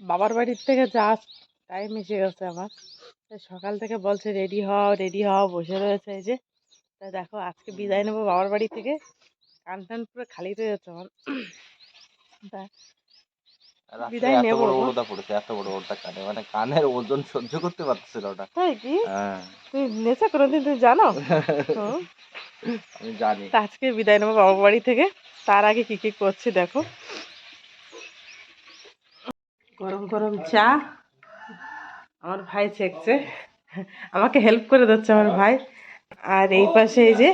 বাবার বাড়ির থেকে যা টাইম এসে গেছে আমার। সকাল থেকে বলছে রেডি হও রেডি হও। বসে রয়েছে এই যে। তাই দেখো আজকে বিদায় নেব বাবার বাড়ি থেকে। কান টান পুরো খালি রয়ে যাচ্ছে আমার। তা বিদায় নেব পড়েছে এত বড় ওড়না কানে। মানে কানের ওজন সহ্য করতে পারতেছে না। ওটা তাই কি? হ্যাঁ। তুমি নেশা কোনোদিন তুমি জানো? আমি জানি। আজকে বিদায় নেব বাবার বাড়ি থেকে। তার আগে কি কি করছি দেখো। গরম গরম চা। আমার ভাই ছেঁকছে আমাকে হেল্প করে দিচ্ছে আমার ভাই। আর এই পাশে এই যে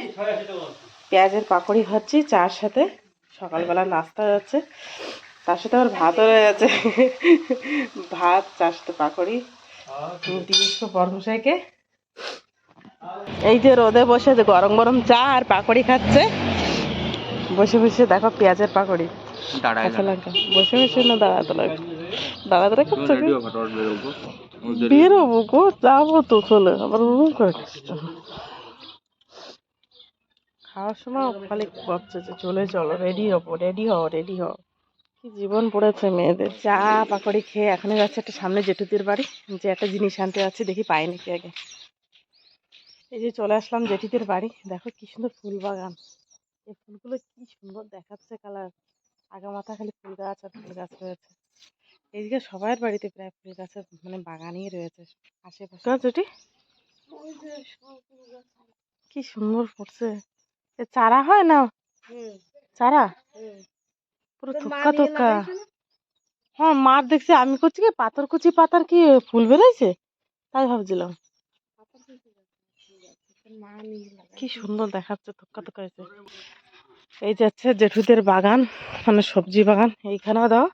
পেঁয়াজের পাকড়ি খাচ্ছি চার সাথে। সকালবেলা নাস্তা যাচ্ছে তার সাথে আমার ভাতও রয়ে যাচ্ছে ভাত চার সাথে পাকড়ি। দিয়েছ বর্মশাইকে। এই যে রোদে বসে যে গরম গরম চা আর পাকড়ি খাচ্ছে। বসে বসে দেখো পেঁয়াজের পাকড়ি। দাঁড়ায় কাঁচা লঙ্কা। বসে বসে না দাঁড়াতে লাগে দাঁড়াতে চোখে বেরোবো বেরোবো গো যাব তো চলে আবার রুম করে খাওয়ার সময় খালি ভাবছে যে চলে চলো রেডি হব রেডি হও রেডি হও। কি জীবন পড়েছে মেয়েদের। চা পাকড়ি খেয়ে এখনই যাচ্ছে একটা সামনে জেঠুদের বাড়ি। যে একটা জিনিস আনতে যাচ্ছে দেখি পাই নাকি আগে। এই যে চলে আসলাম জেঠিদের বাড়ি। দেখো কি সুন্দর ফুল বাগান। এই ফুলগুলো কি সুন্দর দেখাচ্ছে কালার আগা মাথা খালি ফুল গাছ আর ফুল গাছ রয়েছে। এইদিকে সবার বাড়িতে প্রায় ফুল গাছের মানে বাগানই রয়েছে আশেপাশে। কি সুন্দর ফুটছে। এ চারা হয় না? চারা? পুরো থোকা থোকা হ্যাঁ মার দেখছি আমি করছি কি পাথর কুচি পাতার কি ফুল বেরোইছে? তাই ভাবছিলাম। কি সুন্দর দেখাচ্ছে থোকা থোকা হয়েছে। এই যাচ্ছে জেঠুদের বাগান মানে সবজি বাগান এইখানেও দাও।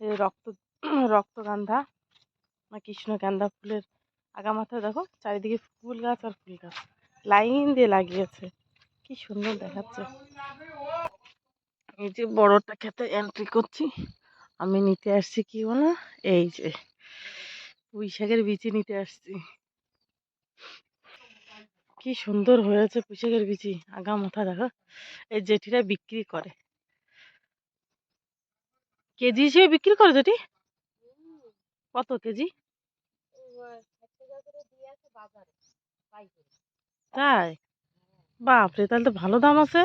এই রক্ত, রক্তগান্ধা না কৃষ্ণকান্ধা ফুলের আগা মাথায় দেখো, চারিদিকে ফুল গাছ আর ফুল গাছ। লাইন দিয়ে লাগিয়েছে। কি সুন্দর দেখাচ্ছে। এই যে বড়টা খেতে এন্ট্রি করছি, আমি নিতে আসছি কি বলো? এই যে পুঁই শাকের বিচি নিতে আসছি। কি সুন্দর হয়েছে পুঁই শাকের বিচি আগা মাথা দেখো। এই জেঠিরা বিক্রি করে। কেজি হিসেবে বিক্রি করে জেঠি কত কেজি? তাই? বাপরে তাহলে তো ভালো দাম আছে।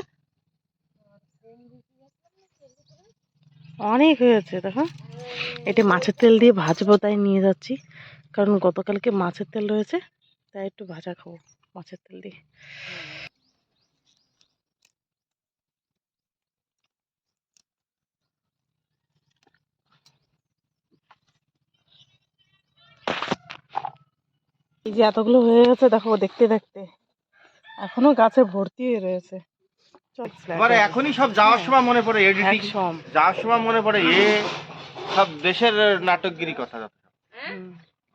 অনেক হয়েছে দেখো। এটা মাছের তেল দিয়ে ভাজবো তাই নিয়ে যাচ্ছি। কারণ গতকালকে মাছের তেল রয়েছে তাই একটু ভাজা খাব মাছের তেল দিয়ে। এই যে এতগুলো হয়ে গেছে দেখো দেখতে দেখতে। এখনও গাছে ভর্তি হয়ে রয়েছে। এবারে এখনই সব যাওয়ার সময় মনে পড়ে এডিটিং যাওয়ার সময় মনে পড়ে এ সব দেশের নাটকগিরি কথা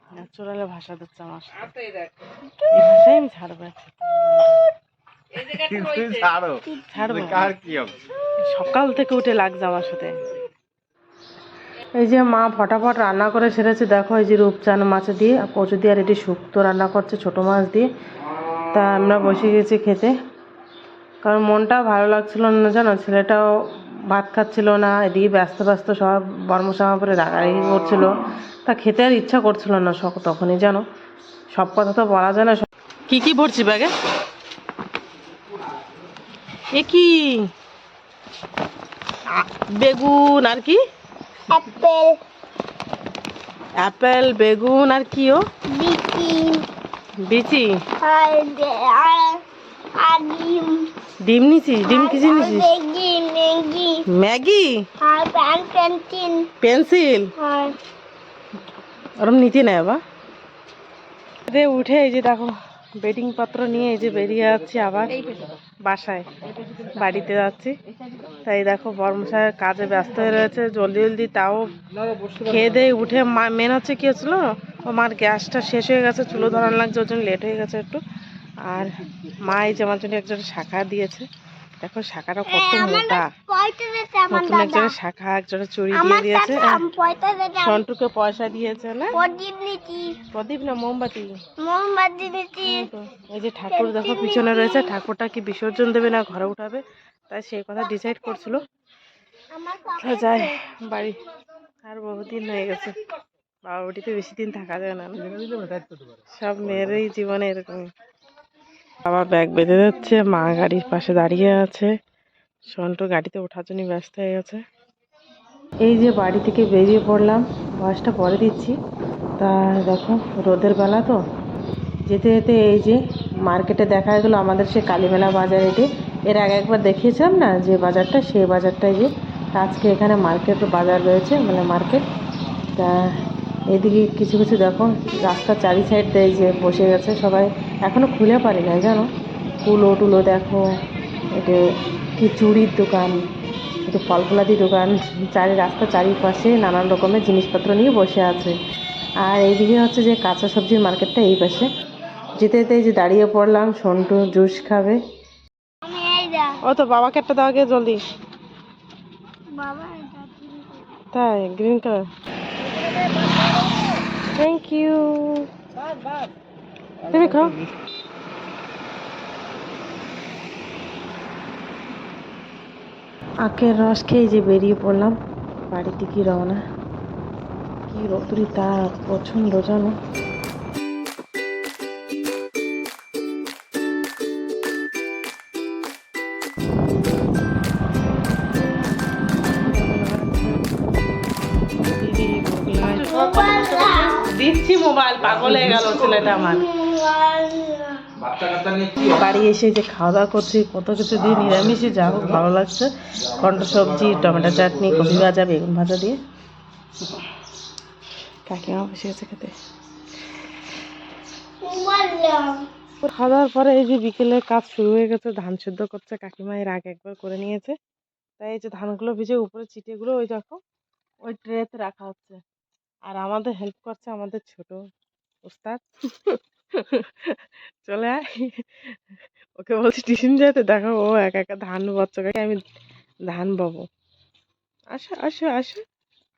ন্যাচুরালে ভাষা দিচ্ছে আমার এই ভাষাই আমি ছাড়বো ছাড়ো। ছাড়বো। কার কি হবে সকাল থেকে উঠে লাগছে আমার সাথে। এই যে মা ফটাফট রান্না করে সেরেছে, দেখো এই যে রূপচান মাছ দিয়ে কচু দিয়ে, আর এটি শুক্তো রান্না করছে ছোট মাছ দিয়ে। তা আমরা বসে গেছি খেতে। কারণ মনটাও ভালো লাগছিল না, জানো? ছেলেটাও ভাত খাচ্ছিল না, এদিকে ব্যস্ত ব্যস্ত সব বর্মসামা পরে রাগারাগি করছিল। তা খেতে আর ইচ্ছা করছিল না সব তখনই, জানো? সব কথা তো বলা যায় না কি কি ভরছি ব্যাগে? এ কি? বেগুন আর কি? অ্যাপেল অ্যাপেল বেগুন আর কি ও? বিচি। বিচি। আর ডিম। ডিম নিছিস? ডিম কিছু নিছিস? Maggi Maggi. ম্যাগি? আর প্যান পেন্সিল। পেন্সিল? আর ওরম নিতে নেই বা দে উঠে এই যে দেখো। বেডিং পত্র নিয়ে এই যে বেরিয়ে যাচ্ছি আবার বাসায়, বাড়িতে যাচ্ছি। তাই দেখো বর্মশায় কাজে ব্যস্ত হয়ে রয়েছে, জলদি জলদি তাও খেয়ে দিয়ে উঠে মেন হচ্ছে কি হচ্ছিল, ও মার গ্যাসটা শেষ হয়ে গেছে, চুলো ধরানো লাগছে, ওর জন্য লেট হয়ে গেছে একটু। আর মা এই যে আমার জন্য একজন শাখা দিয়েছে। দেখো শাখাটা কত মোটা। পয়সা দিতে আমার নতুন দাদা। একজনের শাখা একজনের চুড়ি দিয়ে আমার দিয়েছে। সন্টুকে পয়সা দিয়েছে না? প্রদীপ না মোমবাতি? মোমবাতি এই যে ঠাকুর দেখো পিছনে রয়েছে। ঠাকুরটা কি বিসর্জন দেবে না ঘরে উঠাবে? তাই সেই কথা ডিসাইড করছিল। আমার যাই বাড়ি আর বহুদিন হয়ে গেছে। বাবা বাড়িতে বেশি দিন থাকা যায় না। সব মেয়েরই জীবনে এরকম বাবা ব্যাগ বেঁধে যাচ্ছে মা গাড়ির পাশে দাঁড়িয়ে আছে। সন্টু গাড়িতে ওঠার জন্য ব্যস্ত হয়ে গেছে। এই যে বাড়ি থেকে বেরিয়ে পড়লাম বয়সটা পরে দিচ্ছি। তা দেখো, রোদের বেলা তো। যেতে যেতে এই যে মার্কেটে দেখা গেলো আমাদের সে কালীমেলা বাজার এটি। এর আগে একবার দেখিয়েছিলাম না যে বাজারটা, সেই বাজারটাই যে। আজকে এখানে মার্কেট বাজার রয়েছে মানে মার্কেট। তা এদিকে কিছু কিছু দেখো, রাস্তার চারি সাইড দিয়ে যে বসে গেছে সবাই। এখনও খুলে পারি না জানো? কুলো টুলো দেখো এটা কি চুড়ির দোকান একটু ফল ফলাদি দোকান, চারি রাস্তা চারিপাশে নানান রকমের জিনিসপত্র নিয়ে বসে আছে। আর এইদিকে হচ্ছে যে কাঁচা সবজির মার্কেটটা এই পাশে। যেতে যেতে যে দাঁড়িয়ে পড়লাম, সন্টু জুস খাবে। ও তো বাবাকে একটা দাও আগে, জলদি? তাই গ্রিন কালার থ্যাংক ইউ তুমি খাও। আখের রস খেয়ে যে বেরিয়ে পড়লাম বাড়িতে কি রওনা? কি রতুরি তা পছন্দ জানো? দিচ্ছি মোবাইল পাগল হয়ে গেল ছেলেটা আমার। বাড়ি এসে যে খাওয়া দাওয়া করছি, কত কিছু দিয়ে নিরামিষে যা হোক ভালো লাগছে। কন্ড সবজি, টমেটো চাটনি, কপি ভাজা, বেগুন ভাজা দিয়ে। কাকিমা বসে গেছে খেতে। খাওয়া দাওয়ার পরে এই যে বিকেলের কাজ শুরু হয়ে গেছে, ধান সেদ্ধ করছে, কাকিমা এর আগে একবার করে নিয়েছে। তাই এই যে ধানগুলো ভিজে উপরে চিটেগুলো ওই দেখো, ওই ট্রেতে রাখা হচ্ছে। আর আমাদের হেল্প করছে আমাদের ছোট ওস্তাদ। চলে আয়। ওকে বলছি টিউশন যেতে দেখো ও একা একা ধান বাচ্চাকে আমি ধান পাবো আসো আসো আসো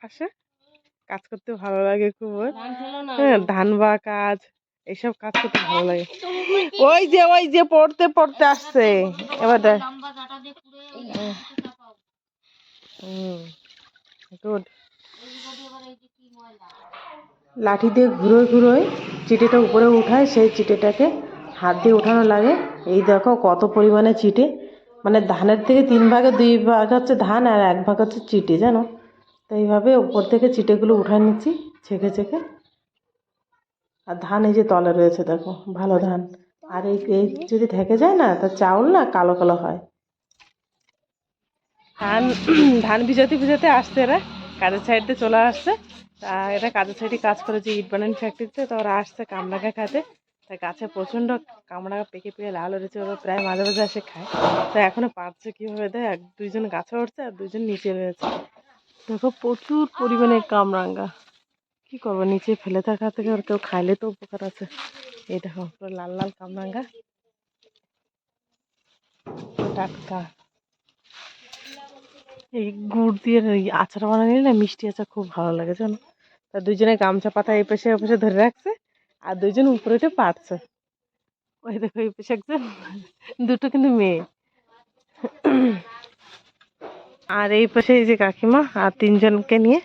আসো। কাজ করতে ভালো লাগে খুব। হ্যাঁ ধান বা কাজ এইসব কাজ করতে ভালো লাগে। ওই যে ওই যে পড়তে পড়তে আসছে। এবার দেখ। Hmm good. লাঠি দিয়ে ঘুরোয় ঘুরোয় চিটেটা উপরে উঠায়, সেই চিটেটাকে হাত দিয়ে উঠানো লাগে। এই দেখো কত পরিমাণে চিটে মানে ধানের থেকে তিন ভাগে, দুই ভাগ হচ্ছে ধান আর এক ভাগ হচ্ছে চিটে জানো? তো এইভাবে উপর থেকে চিটেগুলো উঠায় নিচ্ছি, ছেঁকে ছেঁকে। আর ধান এই যে তলে রয়েছে, দেখো, ভালো ধান। আর এই এই যদি থেকে যায় না, তা চাউল না কালো কালো হয়? ধান ধান ভিজাতে ভিজাতে আসছে এরা কাজের সাইডে চলে আসছে। তা এরা কাজের সাইডে কাজ করেছে ইট বানান ফ্যাক্টরিতে তো ওরা আসছে কামড়াকা খাতে। তা গাছে প্রচণ্ড কামড়াকা পেকে পেয়ে লাল হয়েছে ওরা প্রায় মাঝে মাঝে এসে খায়। তো এখনও পারছে কীভাবে দেয়? এক দুইজন গাছে উঠছে আর দুইজন নিচে রয়েছে। দেখো প্রচুর পরিমাণে কামরাঙ্গা কি করব? নিচে ফেলে থাকা থেকে আর কেউ খাইলে তো উপকার আছে। এই দেখো, পুরো লাল লাল কামরাঙ্গা টাটকা এই গুড় দিয়ে আচার বানালে না মিষ্টি আচার খুব ভালো লাগে জানো? তা দুজনে গামছা পাতা এই পাশে ওই পাশে ধরে রাখছে আর দুইজন উপরে উঠে পারছে ওই দেখো এই পাশে একজন দুটো কিন্তু মেয়ে। আর এই পাশে এই যে কাকিমা আর তিনজনকে নিয়ে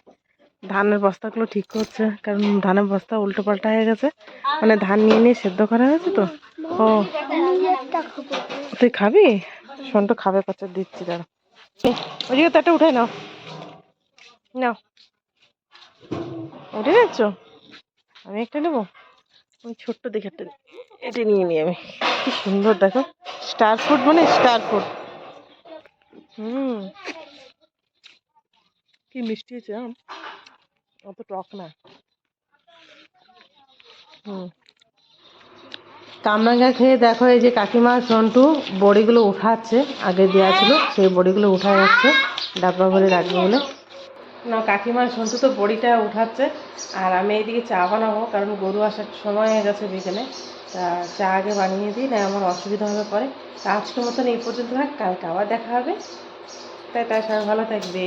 ধানের বস্তাগুলো ঠিক করছে কারণ ধানের বস্তা উল্টো পাল্টা হয়ে গেছে। মানে ধান নিয়ে নিয়ে সেদ্ধ করা হয়েছে তো। ও। খাব। তুই খাবি? সন্টু খাবে কচ্চা দিচ্ছি দাঁড়া। এই, ওইদিকে তো একটা উঠে নাও। নাও। উঠে যাচ্ছ? আমি একটা নেব? আমি ছোট্ট দেখে একটা এটা নিয়ে নিই আমি। কি সুন্দর দেখো। স্টার ফুড মানে স্টার ফুড। হুম। কি মিষ্টি হয়েছে অত টক না। হুম। কামরাঙ্গা খেয়ে দেখো এই যে কাকিমা সন্টু বড়িগুলো উঠাচ্ছে, আগে দেওয়া ছিল, সেই বড়িগুলো উঠা যাচ্ছে। ডাব্বা ভরে রাখবে বলে। না, কাকিমা সন্টু তো বড়িটা উঠাচ্ছে, আর আমি এইদিকে চা বানাবো, কারণ গরু আসার সময় হয়ে গেছে বিকেলে। তা চা আগে বানিয়ে দিই না আমার অসুবিধা হবে পরে। তা আজকের মতন এই পর্যন্ত থাক, কালকে আবার দেখা হবে। তাই তাই সবাই ভালো থাকবে।